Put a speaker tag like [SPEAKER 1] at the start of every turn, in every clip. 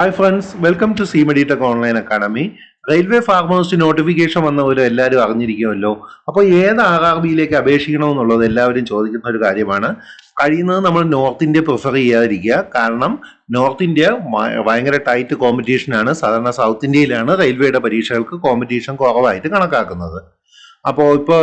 [SPEAKER 1] Hi friends welcome to C Meditech Online Academy railway pharmacists notification വന്നവരും എല്ലാവരും അറിഞ്ഞിരിക്കുമല്ലോ. അപ്പോൾ ഏത് R R ബിയിലേക്ക് അപേക്ഷിക്കണമെന്നുള്ളത് എല്ലാവരും ചോദിക്കുന്ന ഒരു കാര്യമാണ്. കഴിയുന്നത് നമ്മൾ നോർത്ത് ഇന്ത്യ പ്രിഫർ ചെയ്യാതിരിക്കുക. കാരണം നോർത്ത് ഇന്ത്യ ഭയങ്കര ടൈറ്റ് കോമ്പറ്റീഷനാണ് സാധാരണ സൗത്ത് ഇന്ത്യയിലാണ് റെയിൽവേയുടെ പരീക്ഷകൾക്ക് കോമ്പറ്റീഷൻ കുറവായിട്ട് കണക്കാക്കുന്നത്. അപ്പോൾ ഇപ്പോൾ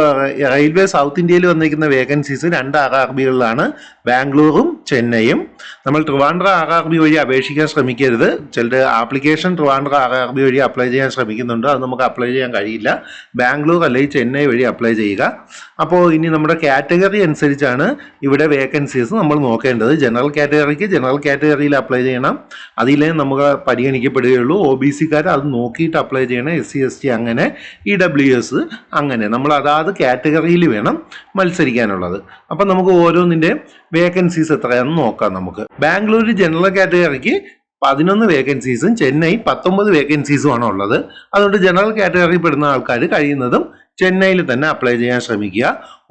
[SPEAKER 1] റെയിൽവേ സൗത്ത് ഇന്ത്യയിൽ വന്നിരിക്കുന്ന വേക്കൻസീസ് രണ്ട് ആർ ആർ ബികളിലാണ്. ബാംഗ്ലൂരും ചെന്നൈയും. നമ്മൾ ട്രിവാൻഡ്ര ആർ ആർ ബി വഴി അപേക്ഷിക്കാൻ ശ്രമിക്കരുത്. ചിലർ application Trivandrum R R B വഴി അപ്ലൈ ചെയ്യാൻ ശ്രമിക്കുന്നുണ്ട്. അത് നമുക്ക് അപ്ലൈ ചെയ്യാൻ കഴിയില്ല. ബാംഗ്ലൂർ അല്ലെങ്കിൽ ചെന്നൈ വഴി അപ്ലൈ ചെയ്യുക. അപ്പോൾ ഇനി നമ്മുടെ കാറ്റഗറി അനുസരിച്ചാണ് ഇവിടെ വേക്കൻസീസ് നമ്മൾ നോക്കേണ്ടത്. ജനറൽ കാറ്റഗറിക്ക് ജനറൽ കാറ്റഗറിയിൽ അപ്ലൈ ചെയ്യണം. അതിലേ നമുക്ക് പരിഗണിക്കപ്പെടുകയുള്ളൂ. ഒ ബി സിക്കാർ അത് നോക്കിയിട്ട് അപ്ലൈ ചെയ്യണം. എസ് സി എസ് ടി അങ്ങനെ ഇ ഡബ്ല്യു എസ് അങ്ങനെ. നമ്മൾ അതാത് കാറ്റഗറിയിൽ വേണം മത്സരിക്കാനുള്ളത്. അപ്പം നമുക്ക് ഓരോന്നിന്റെയും വേക്കൻസീസ് എത്രയാണെന്ന് നോക്കാം നമുക്ക്. ബാംഗ്ലൂർ ജനറൽ കാറ്റഗറിക്ക് പതിനൊന്ന് വേക്കൻസീസും ചെന്നൈ പത്തൊമ്പത് വേക്കൻസീസുമാണ് ഉള്ളത്. അതുകൊണ്ട് ജനറൽ കാറ്റഗറിയിൽപ്പെടുന്ന പെടുന്ന ആൾക്കാർ കഴിയുന്നതും ചെന്നൈയിൽ തന്നെ അപ്ലൈ ചെയ്യാൻ ശ്രമിക്കുക.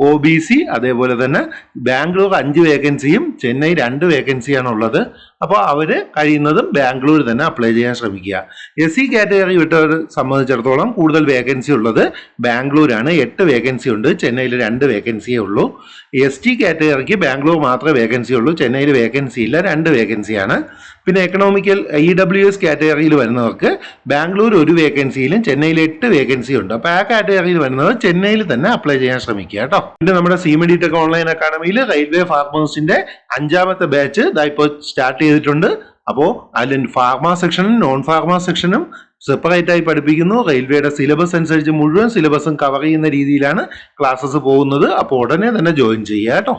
[SPEAKER 1] ഒ ബി സി അതേപോലെ തന്നെ ബാംഗ്ലൂർ അഞ്ച് വേക്കൻസിയും ചെന്നൈ രണ്ട് വേക്കൻസിയാണ് ഉള്ളത്. അപ്പോൾ അവർ കഴിയുന്നതും ബാംഗ്ലൂർ തന്നെ അപ്ലൈ ചെയ്യാൻ ശ്രമിക്കുക. എസ് സി കാറ്റഗറി വിട്ടവരെ സംബന്ധിച്ചിടത്തോളം കൂടുതൽ വേക്കൻസി ഉള്ളത് ബാംഗ്ലൂരാണ്. എട്ട് വേക്കൻസി ഉണ്ട്. ചെന്നൈയിൽ രണ്ട് വേക്കൻസിയേ ഉള്ളൂ. എസ് ടി കാറ്റഗറിക്ക് ബാംഗ്ലൂർ മാത്രമേ വേക്കൻസി ഉള്ളൂ. ചെന്നൈയിൽ വേക്കൻസി ഇല്ല. രണ്ട് വേക്കൻസിയാണ്. പിന്നെ എക്കണോമിക്കൽ ഇ ഡബ്ല്യു എസ് കാറ്റഗറിയിൽ വരുന്നവർക്ക് ബാംഗ്ലൂർ ഒരു വേക്കൻസിയിലും ചെന്നൈയിൽ എട്ട് വേക്കൻസി ഉണ്ട് അപ്പോൾ ആ കാറ്റഗറിയിൽ വരുന്നവർ ചെന്നൈയിൽ തന്നെ അപ്ലൈ ചെയ്യാൻ ശ്രമിക്കുക കേട്ടോ. പിന്നെ നമ്മുടെ സീമഡി ടെക് ഓൺലൈൻ അക്കാഡമിയിൽ റെയിൽവേ ഫാർമേഴ്സിന്റെ അഞ്ചാമത്തെ ബാച്ച് ഇതാ ഇപ്പോൾ സ്റ്റാർട്ട് ചെയ്തിട്ടുണ്ട്. അപ്പോൾ അതിൽ ഫാർമ സെക്ഷനും നോൺ ഫാർമ സെക്ഷനും സെപ്പറേറ്റ് ആയി പഠിപ്പിക്കുന്നു. റെയിൽവേയുടെ സിലബസ് അനുസരിച്ച് മുഴുവൻ സിലബസും കവർ ചെയ്യുന്ന രീതിയിലാണ് ക്ലാസ്സസ് പോകുന്നത്. അപ്പോൾ ഉടനെ തന്നെ ജോയിൻ ചെയ്യുക കേട്ടോ.